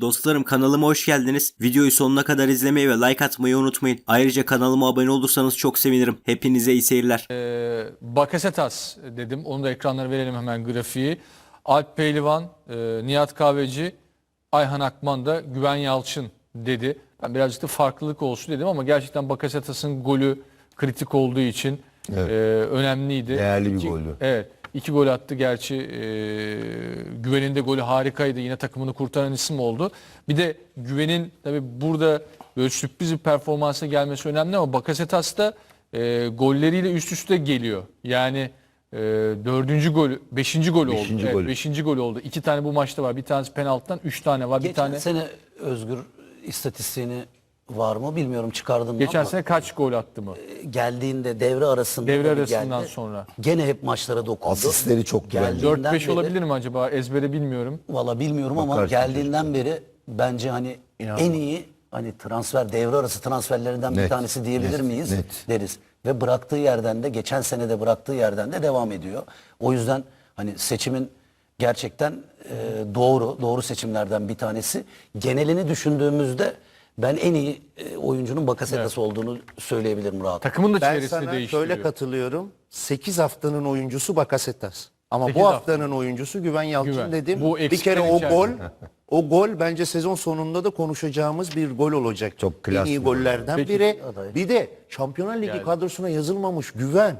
Dostlarım kanalıma hoş geldiniz. Videoyu sonuna kadar izlemeyi ve like atmayı unutmayın. Ayrıca kanalıma abone olursanız çok sevinirim. Hepinize iyi seyirler. Ee, Bakasetas dedim. Onu da ekranlara verelim hemen grafiği. Alp Pehlivan, e, Nihat Kahveci, Ayhan Akman da Güven Yalçın dedi. Ben birazcık da farklılık olsun dedim ama gerçekten Bakasetas'ın golü kritik olduğu için Evet. e, önemliydi. Değerli bir goldü. Evet. İki gol attı gerçi. E, Güven'in de golü harikaydı. Yine takımını kurtaran isim oldu. Bir de Güven'in tabii burada böyle sürpriz bir performansa gelmesi önemli ama Bakasetas da e, golleriyle üst üste geliyor. Yani e, dördüncü gol, beşinci gol oldu. Beşinci Evet, golü. beşinci gol oldu. İki tane bu maçta var. Bir tanesi penaltıdan, üç tane var. bir Geçen tane. sene Özgür istatistiğini var mı bilmiyorum çıkardın mı Geçen ama sene kaç gol attı mı? geldiğinde devre arasında Devre da bir arasından geldi. sonra. Gene hep maçlara dokundu. Asistleri çok güvenli. Geldiğinden 4-5 beri- olabilir mi acaba? Ezbere bilmiyorum. Valla bilmiyorum ama Bakarsın geldiğinden beri bence hani en iyi hani transfer devre arası transferlerinden bir Net, tanesi diyebilir net, miyiz? net. Deriz. Ve bıraktığı yerden de geçen sene de bıraktığı yerden de devam ediyor. O yüzden hani seçimin gerçekten e, doğru doğru seçimlerden bir tanesi. Genelini düşündüğümüzde ben en iyi e, oyuncunun Bakasetas olduğunu söyleyebilirim rahat. Takımın da Ben çevresini sana değiştiriyor. şöyle katılıyorum. 8 haftanın oyuncusu Bakasetas. Ama bu hafta. haftanın oyuncusu Güven Yalçın Güven. dedim. Bu bir kere o içerisinde. gol o gol bence sezon sonunda da konuşacağımız bir gol olacak. Çok klas en iyi bir gol. gollerden Peki. biri. Aday. Bir de Şampiyonlar Ligi Yani. kadrosuna yazılmamış Güven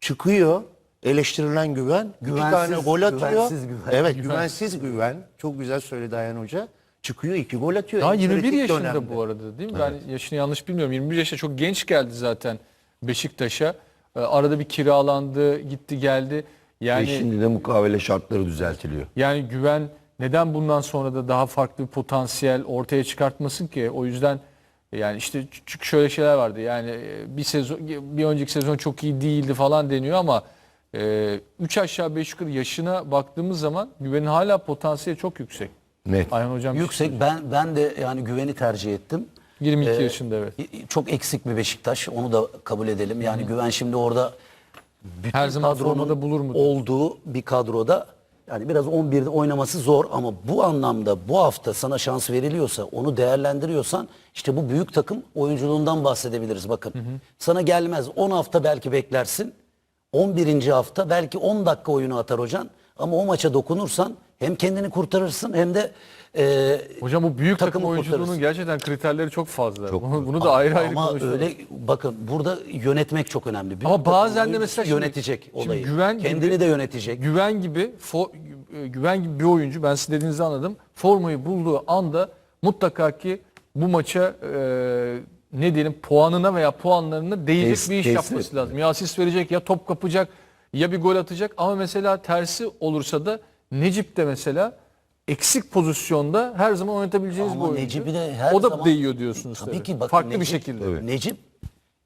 çıkıyor. Eleştirilen Güven. Güvensiz, tane gol atıyor. güvensiz Güven. Evet güvensiz Güven. Çok güzel söyledi Ayhan Hoca. Çıkıyor iki gol atıyor. Daha En 21 kritik yaşında dönemde. bu arada değil mi? Ben yaşını yanlış bilmiyorum. 21 yaşında çok genç geldi zaten Beşiktaş'a. Ee, Arada bir kiralandı, gitti geldi. Yani Ve şimdi de mukavele şartları düzeltiliyor. yani güven neden bundan sonra da daha farklı bir potansiyel ortaya çıkartmasın ki? O yüzden yani işte çünkü şöyle şeyler vardı. Yani e, bir sezon bir önceki sezon çok iyi değildi falan deniyor ama 3 aşağı 5 yukarı yaşına baktığımız zaman güvenin hala potansiyeli çok yüksek. Net. Ayhan hocam şey Yüksek ben ben de yani güveni tercih ettim. 22 Ee, yaşında evet. Çok eksik bir Beşiktaş. Onu da kabul edelim. Yani Güven şimdi orada bütün Her zaman kadronun formada bulur mu? olduğu bir kadroda yani biraz 11'de oynaması zor ama bu anlamda bu hafta sana şans veriliyorsa onu değerlendiriyorsan işte bu büyük takım oyunculuğundan bahsedebiliriz bakın. Sana gelmez 10 hafta belki beklersin. 11. hafta belki 10 dakika oyunu atar hocan ama o maça dokunursan hem kendini kurtarırsın hem de e, Hocam bu büyük takım takımı oyunculuğunun kurtarırsın. gerçekten kriterleri çok fazla. bunu, bunu da ayrı ayrı Ama öyle bakın burada yönetmek çok önemli. Büyük Ama takım bazen de oyuncusu mesela şimdi- yönetecek şimdi olayı. güven gibi- Kendini de yönetecek. Güven gibi fo- güven gibi bir oyuncu ben sizin dediğinizi anladım. Formayı bulduğu anda mutlaka ki bu maça e, ne diyelim puanına veya puanlarına değecek bir iş yapması lazım. Ya asist verecek ya top kapacak ya bir gol atacak ama mesela tersi olursa da Necip de mesela eksik pozisyonda her zaman oynatabileceğiniz Ama bir oyuncu. Necip'i de her o da zaman- değiyor diyorsunuz Tabii tabii. ki bakın Farklı bir Necip- şekilde. Necip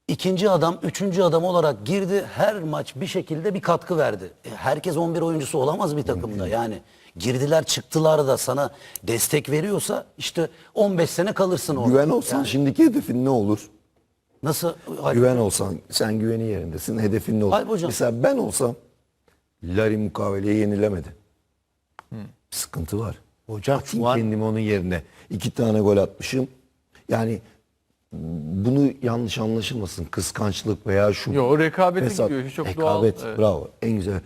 ikinci adam, üçüncü adam olarak girdi. Her maç bir şekilde bir katkı verdi. E, Herkes 11 oyuncusu olamaz bir takımda. Yani girdiler çıktılar da sana destek veriyorsa işte 15 sene kalırsın orada. Güven olsan Yani şimdiki hedefin ne olur? Nasıl? Hayır, Güven olsan sen güveni yerindesin. Hedefin ne olur? Hayır hocam. Mesela ben olsam Larry mukaveleyi yenilemedi. Bir sıkıntı var. Hocam Atayım şu an kendimi onun yerine. iki tane gol atmışım. Yani bunu yanlış anlaşılmasın. Kıskançlık veya şu. Yo, rekabete Fesat. gidiyor. Çok doğal. Rekabet, Evet. bravo. En güzel.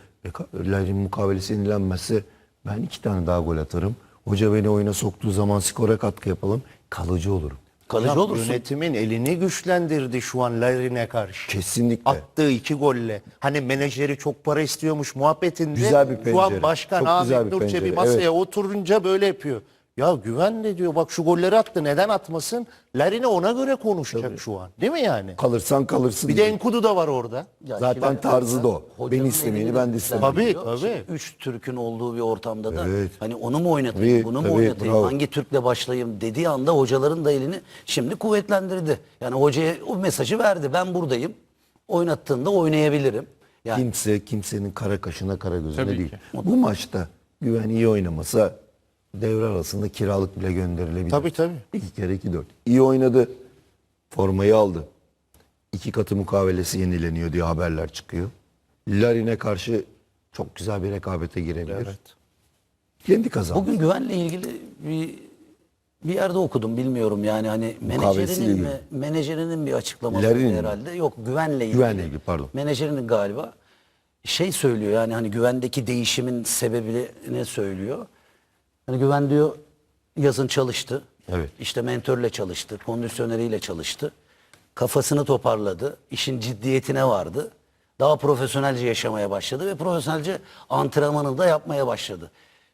Larry'nin mukavelesi yenilenmezse ben iki tane daha gol atarım. Hoca beni oyuna soktuğu zaman skora katkı yapalım. Kalıcı olurum. Kalıcı Hocam, olursun. Yönetimin elini güçlendirdi şu an Larin'e karşı. Kesinlikle. Attığı iki golle. Hani menajeri çok para istiyormuş muhabbetinde. Güzel bir Şu pencere. an başkan Çok güzel Ahmet bir Nur Çebi pencere, masaya evet. oturunca böyle yapıyor. Ya güven de diyor bak şu golleri attı neden atmasın? Larin'e ona göre konuşacak şu an. Değil mi yani? Kalırsan kalırsın. Bir de Enkudu da var orada. Ya Zaten şimdi tarzı da o. Beni istemeyeni ben de istemem. Tabii, tabii. Üç Türk'ün olduğu bir ortamda da Evet. hani onu mu oynatayım, Tabii, bunu mu tabii, oynatayım, bravo. hangi Türk'le başlayayım dediği anda hocaların da elini şimdi kuvvetlendirdi. Yani hocaya o mesajı verdi. Ben buradayım. Oynattığında oynayabilirim. Yani Kimse kimsenin kara kaşına kara gözüne Tabii değil. ki. Bu maçta güven iyi oynamasa devre arasında kiralık bile gönderilebilir. Tabii, tabii. İki kere iki dört. İyi oynadı. Formayı aldı. İki katı mukavelesi yenileniyor diye haberler çıkıyor. Larin'e karşı çok güzel bir rekabete girebilir. Evet. Kendi kazandı. bugün güvenle ilgili bir Bir yerde okudum bilmiyorum yani hani menajerinin mi, menajerinin bir açıklaması Larin'in mi? herhalde. Yok güvenle ilgili. Güvenle ilgili, pardon. Menajerinin galiba şey söylüyor yani hani güvendeki değişimin sebebini söylüyor. Hani güven diyor yazın çalıştı. Evet. İşte mentörle çalıştı, kondisyoneriyle çalıştı. Kafasını toparladı, işin ciddiyetine vardı. Daha profesyonelce yaşamaya başladı ve profesyonelce antrenmanını da yapmaya başladı.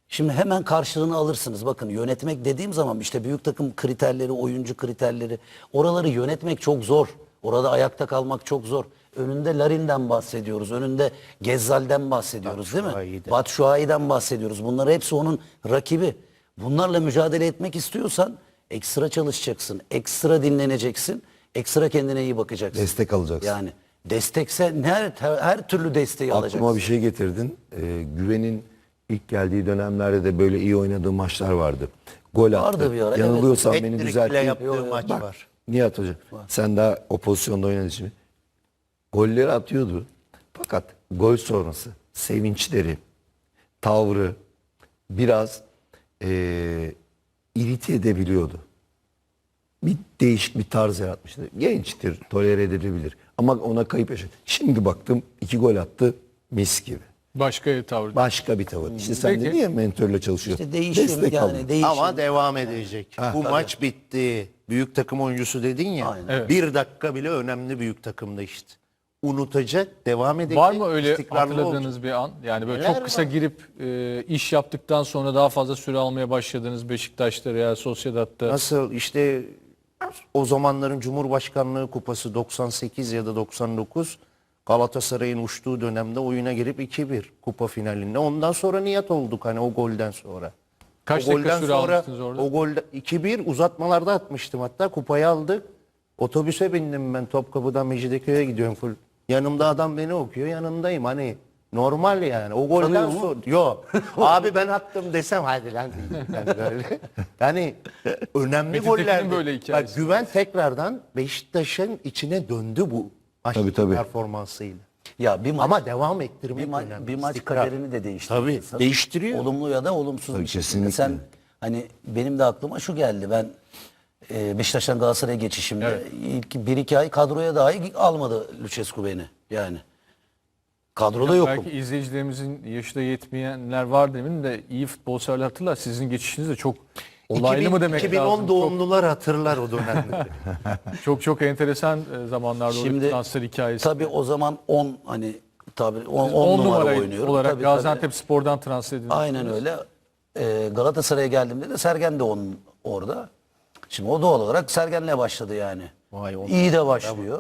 Şimdi hemen karşılığını alırsınız. Bakın yönetmek dediğim zaman işte büyük takım kriterleri, oyuncu kriterleri oraları yönetmek çok zor. Orada ayakta kalmak çok zor. Önünde Larin'den bahsediyoruz. Önünde Gezzal'den bahsediyoruz değil mi? Batshuayi'den. Batshuayi'den bahsediyoruz. Bunlar hepsi onun rakibi. Bunlarla mücadele etmek istiyorsan ekstra çalışacaksın. Ekstra dinleneceksin. Ekstra kendine iyi bakacaksın. Destek alacaksın. Yani destekse her, her, türlü desteği alacaksın. Aklıma bir şey getirdin. Ee, Güven'in ilk geldiği dönemlerde de böyle iyi oynadığı maçlar vardı. Gol attı. Vardı bir ara, evet. Yanılıyorsam beni Hat-trick'le düzelttin. yaptığı maç Bak, var. Nihat Hoca sen daha o pozisyonda oynadığın için. Golleri atıyordu. Fakat gol sonrası sevinçleri, tavrı biraz eee irite edebiliyordu. Bir değişik bir tarz yaratmıştı. Gençtir, tolere edilebilir. Ama ona kayıp yaşadı. Şimdi baktım iki gol attı mis gibi. Başka bir tavır. Başka bir tavır. İşte sen Peki. dedin ya mentörle çalışıyor. İşte değişim Destek yani değişim. Ama devam edecek. Bu maç bitti. Büyük takım oyuncusu dedin ya. Aynen. Evet. Bir dakika bile önemli büyük takımda işte. Unutacak, devam edecek. Var mı öyle hatırladığınız olacak. bir an? Yani böyle Neler çok kısa var? girip e, iş yaptıktan sonra daha fazla süre almaya başladığınız Beşiktaş'ta Real Sociedad'da. Nasıl işte o zamanların Cumhurbaşkanlığı kupası 98 ya da 99 Galatasaray'ın uçtuğu dönemde oyuna girip 2-1 kupa finalinde. Ondan sonra niyet olduk hani o golden sonra. Kaç o dakika golden süre sonra almıştınız orada? o golde 2-1 uzatmalarda atmıştım hatta kupayı aldık. Otobüse bindim ben Topkapı'dan Mecidiköy'e gidiyorum full. Yanımda adam beni okuyor yanındayım hani normal yani o golden sonra yok abi ben attım desem hadi lan yani böyle. Yani önemli Metin goller. Tekin'in böyle hikayesi. Bak güven tekrardan Beşiktaş'ın içine döndü bu maç Tabii, tabii. performansıyla. Ya bir maç, Ama devam ettirmek bir, ma- önemli. bir maç İstikrar. kaderini de değiştiriyor. Tabii, insan. değiştiriyor. Olumlu ya da olumsuz Tabii, bir şekilde. kesinlikle. Sen hani benim de aklıma şu geldi. Ben e, Beşiktaş'tan Galatasaray'a geçişimde ilk bir iki ay kadroya dahi almadı Lucescu beni. Yani kadroda yokum. Belki izleyicilerimizin yaşı da yetmeyenler var demin de iyi futbol severler hatırlar. Sizin geçişiniz de çok olaylı 2000 mı demek 2010 lazım? Doğumlular hatırlar o dönemleri. çok çok enteresan e, zamanlarda o Şimdi transfer hikayesi. tabii o zaman 10 hani tabii 10 10 numara numara oynuyorum. olarak Tabii, Gaziantep tabii. Spor'dan transfer edildi. Aynen öyle. Ee, Galatasaray'a geldiğimde de Sergen de onun orada. Şimdi o doğal olarak Sergen'le başladı yani. Vay, on- İyi de başlıyor.